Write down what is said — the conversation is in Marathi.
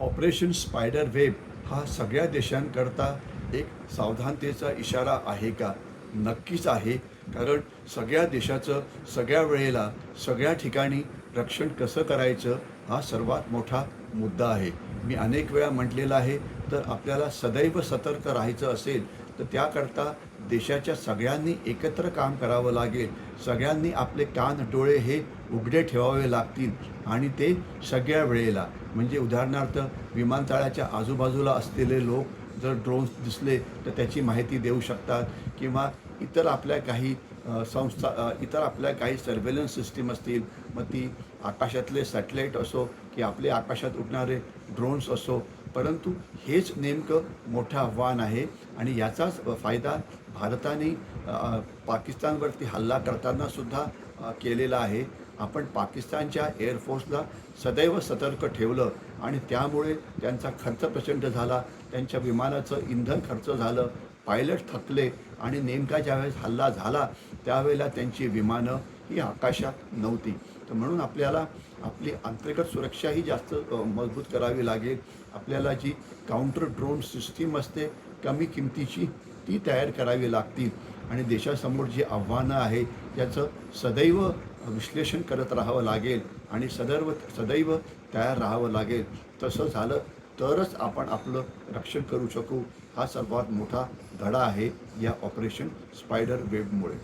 ऑपरेशन स्पायडर वेब हा सगळ्या देशांकरता एक सावधानतेचा इशारा आहे का? नक्कीच आहे कारण सगळ्या देशाचं सगळ्या वेळेला सगळ्या ठिकाणी रक्षण कसं करायचं हा सर्वात मोठा मुद्दा आहे. मी अनेक वेळा म्हटलेलं आहे तर आपल्याला सदैव सतर्क राहायचं असेल तर त्याकरता देशाच्या सगळ्यांनी एकत्र काम करावं लागेल. सगळ्यांनी आपले कान डोळे हे उघडे ठेवावे लागतील आणि ते सगळ्या वेळेला. म्हणजे उदाहरणार्थ विमानतळाच्या आजूबाजूला असलेले लोक जर ड्रोन्स दिसले तर त्याची माहिती देऊ शकतात. किंवा इतर आपल्या काही संस्था इतर आपल्या काही सर्वेलन्स सिस्टीम असतील मग ती आकाशातले सॅटेलाईट असो की आपले आकाशात उडणारे ड्रोन्स असो परंतु हेच नेमकं मोठं आव्हान आहे आणि याचाच फायदा भारताने पाकिस्तानवरती हल्ला करताना सुद्धा केलेला आहे. आपण पाकिस्तानच्या एअरफोर्सला सदैव सतर्क ठेवलं आणि त्यामुळे त्यांचा खर्च प्रचंड झाला. त्यांच्या विमानाचं इंधन खर्च झालं. पायलट थकले आणि नेमका ज्यावेळेस हल्ला झाला त्यावेळेला त्यांची विमानं ही आकाशात नव्हती. तर म्हणून आपल्याला आपली अंतर्गत सुरक्षाही जास्त मजबूत करावी लागेल. आपल्याला जी काउंटर ड्रोन सिस्टीम असते कमी किमतीची ती तयार करावी लागतील. आणि देशासमोर जी आव्हानं आहे त्याचं सदैव विश्लेषण करत राहावं लागेल आणि सदैव सदैव तयार राहावं लागेल. तसं झालं तरच आपण आपलं रक्षण करू शकू. हा सर्वात मोठा धडा आहे या ऑपरेशन स्पायडर वेबमुळे